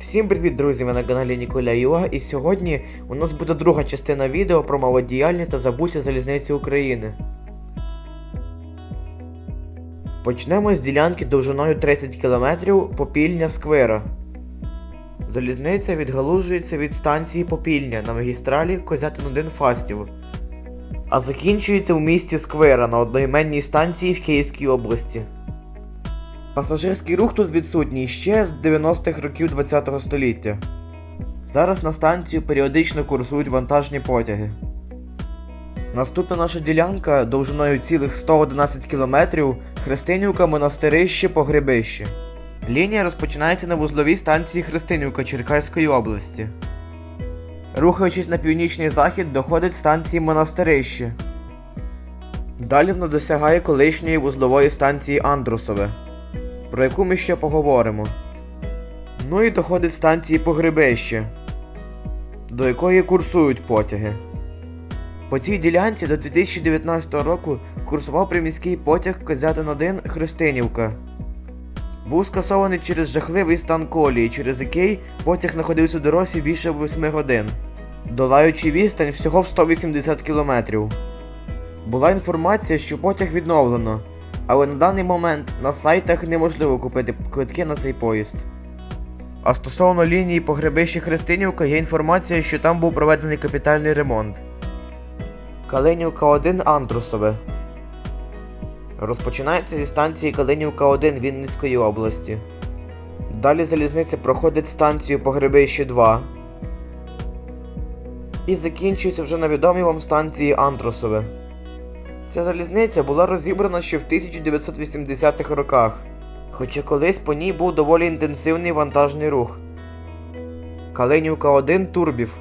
Всім привіт, друзі! Ви на каналі Ніколя Юга, і сьогодні у нас буде друга частина відео про малодіяльні та забуті залізниці України. Почнемо з ділянки довжиною 30 км Попільня Сквера. Залізниця відгалужується від станції Попільня на магістралі Козятин 1 Фастів, а закінчується у місті Сквера на одноіменній станції в Київській області. Пасажирський рух тут відсутній ще з 90-х років ХХ століття. Зараз на станцію періодично курсують вантажні потяги. Наступна наша ділянка довжиною цілих 111 км Христинівка Монастирище Погребище. Лінія розпочинається на вузловій станції Христинівка Черкаської області. Рухаючись на північний захід, доходить станції Монастирище. Далі вона досягає колишньої вузлової станції Андрусове про яку ми ще поговоримо. Ну і доходить станції Погребище, до якої курсують потяги. По цій ділянці до 2019 року курсував приміський потяг Козятин 1 Христинівка. Був скасований через жахливий стан колії, через який потяг знаходився у дорозі більше 8 годин, долаючи відстань всього в 180 км. Була інформація, що потяг відновлено, але на даний момент на сайтах неможливо купити квитки на цей поїзд. А стосовно лінії погребище Христинівка є інформація, що там був проведений капітальний ремонт. Калинівка 1 Андрусове. Розпочинається зі станції Калинівка 1 Вінницької області. Далі залізниця проходить станцію Погребище 2. І закінчується вже на відомій вам станції Андрусове. Ця залізниця була розібрана ще в 1980-х роках, хоча колись по ній був доволі інтенсивний вантажний рух. Калинівка 1 Турбів.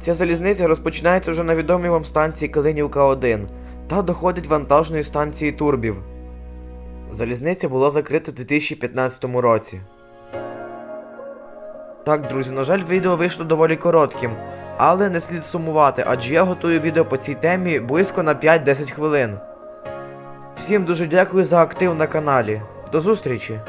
Ця залізниця розпочинається вже на відомій вам станції Калинівка 1 та доходить вантажної станції Турбів. Залізниця була закрита у 2015 році. Так, друзі, на жаль, відео вийшло доволі коротким. Але не слід сумувати, адже я готую відео по цій темі близько на 5-10 хвилин. Всім дуже дякую за актив на каналі. До зустрічі!